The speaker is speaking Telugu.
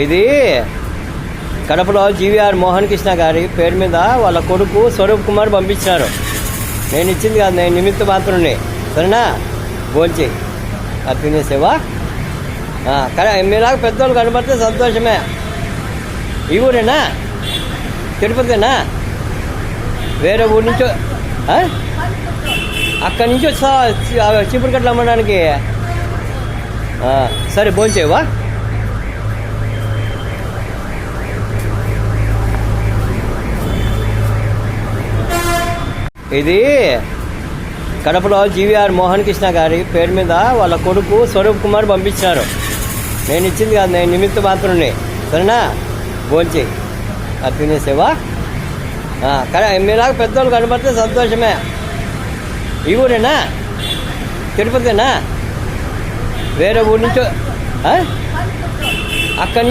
ఇది కడపలో జీవీఆర్ మోహన్ కృష్ణ గారి పేరు మీద వాళ్ళ కొడుకు స్వరూప్ కుమార్ పంపించినారు. నేను ఇచ్చింది కాదు నేను నిమిత్త మాత్రమే. సరేనా? భోంచి అది తినేసేవా మీలాగా పెద్దోళ్ళు కనబడితే సంతోషమే. ఈ ఊరేనా? తిరుపతినా వేరే ఊరి నుంచో అక్కడి నుంచి వచ్చా చీపురు కట్టలు అమ్మడానికి. సరే భోంచేవా ఇది కడపలో జీవీఆర్ మోహన్ కృష్ణ గారి పేరు మీద వాళ్ళ కొడుకు స్వరూప్ కుమార్ పంపించినారు. నేను ఇచ్చింది కాదు నేను నిమిత్త మాత్రమే సరేనా? భోంచి అది తినేసేవా ఆ, మీలాగా పెద్దోళ్ళు కనబడితే సంతోషమే. ఈ ఊరేనా? తిరుపతినా? వేరే ఊరి నుంచో అక్కడి